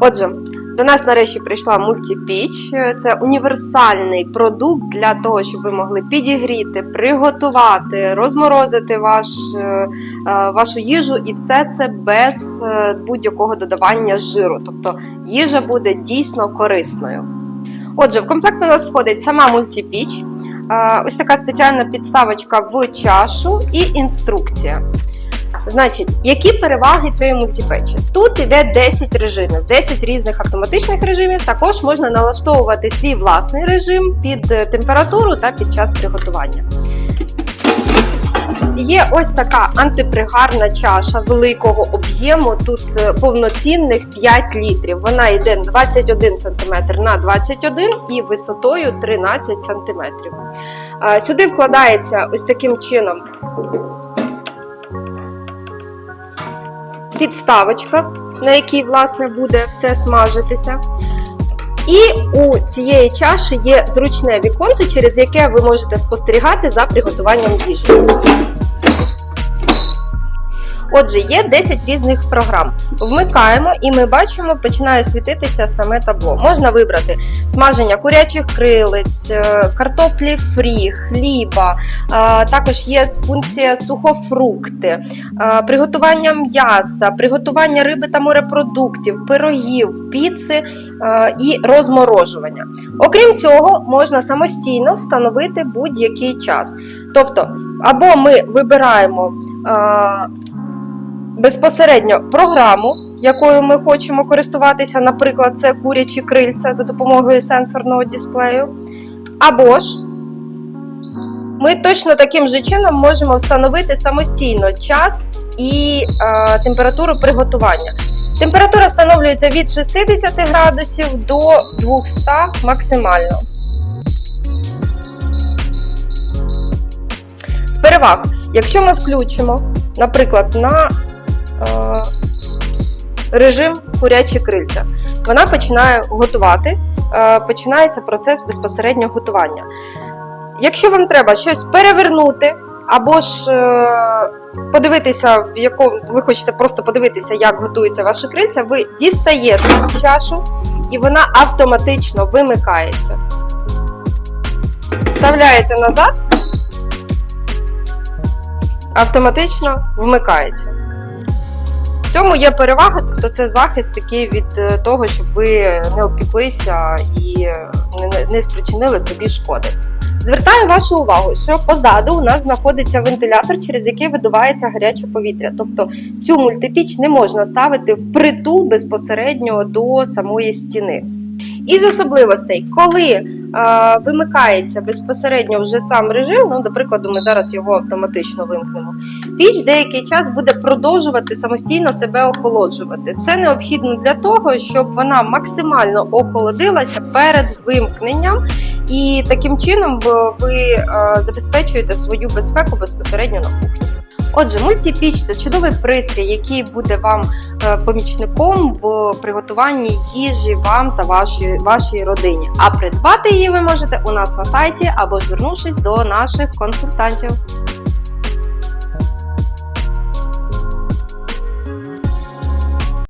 Отже, до нас нарешті прийшла мультипіч. Це універсальний продукт для того, щоб ви могли підігріти, приготувати, розморозити ваш, е, е, вашу їжу, і все це без е, будь-якого додавання жиру. Тобто їжа буде дійсно корисною. Отже, в комплект у нас входить сама мультипіч, е, ось така спеціальна підставочка в чашу і інструкція. Значить, які переваги цієї мультипечі? Тут іде 10 режимів, 10 різних автоматичних режимів. Також можна налаштовувати свій власний режим під е, температуру та під час приготування. Є ось така антипригарна чаша великого об'єму, тут е, повноцінних 5 літрів. Вона йде 21 см на 21 і висотою 13 см. Е, Сюди вкладається ось таким чином підставочка, на якій власне буде все смажитися. І у цієї чаші є зручне віконце, через яке ви можете спостерігати за приготуванням їжі. Отже, є 10 різних програм. Вмикаємо і ми бачимо, починає світитися саме табло. Можна вибрати смаження курячих крилиць, е, картоплі фрі, хліба. е, Також є функція сухофрукти, е, приготування м'яса, приготування риби та морепродуктів, пирогів, піци і розморожування. Окрім цього, можна самостійно встановити будь-який час. Тобто, або ми вибираємо. Безпосередньо програму, якою ми хочемо користуватися, наприклад, це курячі крильця за допомогою сенсорного дисплею. Або ж ми точно таким же чином можемо встановити самостійно час і е, температуру приготування. Температура встановлюється від 60 градусів до 200 максимально. З переваг, якщо ми включимо, наприклад, на режим курячі крильця. Вона починає готувати, е, починається процес безпосереднього готування. Якщо вам треба щось перевернути, або ж е, подивитися, в якому ви хочете просто подивитися, як готуються ваші крильця, ви дістаєте чашу і вона автоматично вимикається. Вставляєте назад, автоматично вмикається. Цьому є перевага, тобто це захист такий від е, того, щоб ви не опіклися і не, спричинили собі шкоди. Звертаю вашу увагу, що позаду у нас знаходиться вентилятор, через який видувається гаряче повітря. Тобто цю мультипіч не можна ставити впритул безпосередньо до самої стіни. Із особливостей, коли вимикається безпосередньо вже сам режим, ну, до прикладу, ми зараз його автоматично вимкнемо. Піч деякий час буде продовжувати самостійно себе охолоджувати. Це необхідно для того, щоб вона максимально охолодилася перед вимкненням, і таким чином ви забезпечуєте свою безпеку безпосередньо на кухні. Отже, мультипіч це чудовий пристрій, який буде вам е, помічником в приготуванні їжі вам та вашій, вашій родині. А придбати її ви можете у нас на сайті або звернувшись до наших консультантів.